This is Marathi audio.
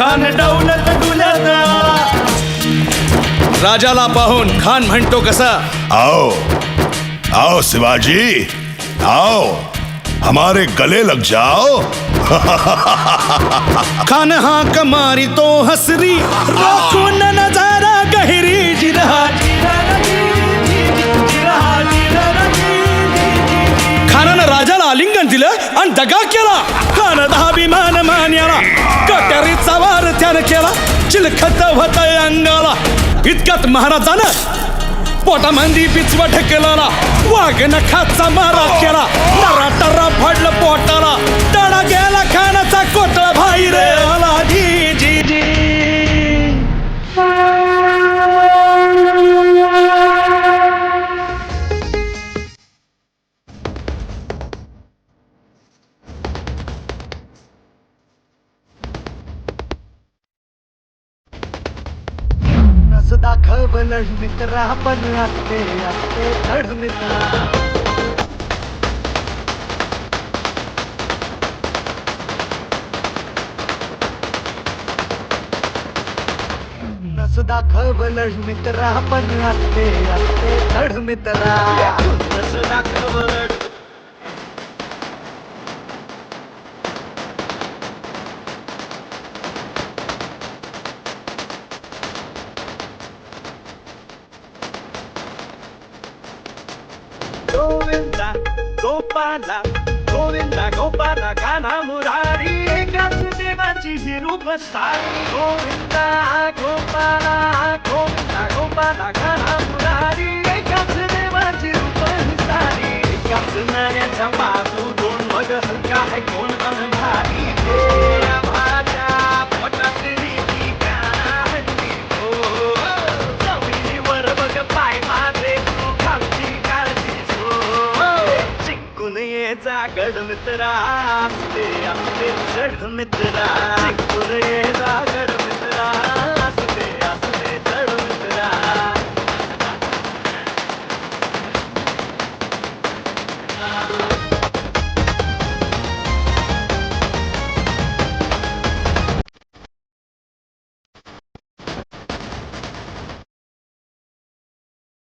मालक डुलत राजाला पाहून खान म्हणतो कसा आओ आओ शिवाजी आओ हमारे गले लग जाओ खान हा कमारी तो हसरी राखून नजारा गहिरी जिरहा खानानं राजाला आलिंगन दिलं आणि दगा केला खान दहा केला चिलखत होत अंगाला. इतक्यात महाराजानं पोटामंदी पिचवा ढकलला वाघ नखाचा महाराज दाखव दाखवलं मित्रा पण असते असते धड मित्रा. नस दाखवलं मित्रा पण असते असते धड मित्रा. नस दाखवलं गोविंदा गोपाला गोविंदा गोपाला काना मुरारी एकाच देवाची ही रूप सारी गोविंदा गोपाला गोविंदा गोपाला काना मुरारी एकाच देवाची रूप ही सारी एकाच नाण्याच्या बाजू दोन मग हलका आहे कोण चिकून ये जागड मित्रा. असते आपले चढ मित्रा. चिकून ये मित्रा